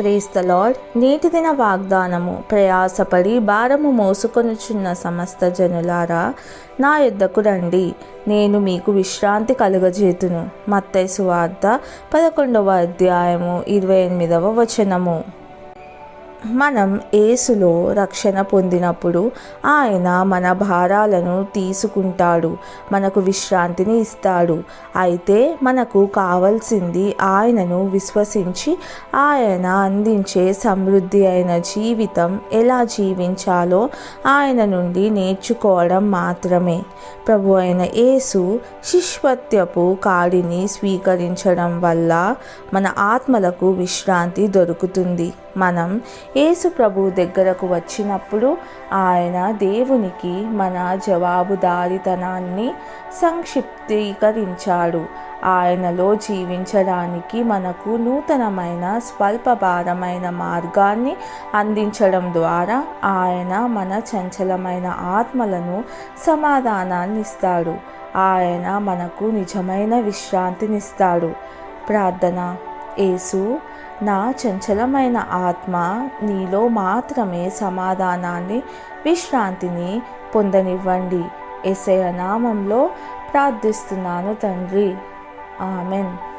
Praise the lord నేటి దిన వాగ్దానము ప్రయాసపడి భారము మోసుకొనుచున్న సమస్త జనులారా నా యుద్ధకు రండి. నేను మీకు విశ్రాంతి కలుగజేతును. మత్తైసు వార్త పదకొండవ అధ్యాయము ఇరవై ఎనిమిదవ వచనము. మనం ఏసులో రక్షణ పొందినప్పుడు ఆయన మన భారాలను తీసుకుంటాడు మనకు విశ్రాంతిని ఇస్తాడు. అయితే మనకు కావలసింది ఆయనను విశ్వసించి ఆయన అందించే సమృద్ధి అయిన జీవితం ఎలా జీవించాలో ఆయన నుండి నేర్చుకోవడం మాత్రమే. ప్రభు అయిన యేసు శిష్పత్యపు కాడిని స్వీకరించడం వల్ల మన ఆత్మలకు విశ్రాంతి దొరుకుతుంది. మనం యేసు ప్రభు దగ్గరకు వచ్చినప్పుడు ఆయన దేవునికి మన జవాబుదారితనాన్ని సంక్షిప్తీకరించాడు. ఆయనలో జీవించడానికి మనకు నూతనమైన స్వల్పభారమైన మార్గాన్ని అందించడం ద్వారా ఆయన మన చంచలమైన ఆత్మలను సమాధానాన్ని ఇస్తాడు ఆయన మనకు నిజమైన విశ్రాంతినిస్తాడు. ప్రార్థన. యేసు నా చంచలమైన ఆత్మ నీలో మాత్రమే సమాధానాన్ని విశ్రాంతిని పొందనివ్వండి. ఎసయ నామంలో ప్రార్థిస్తున్నాను తండ్రి. ఆమెన్.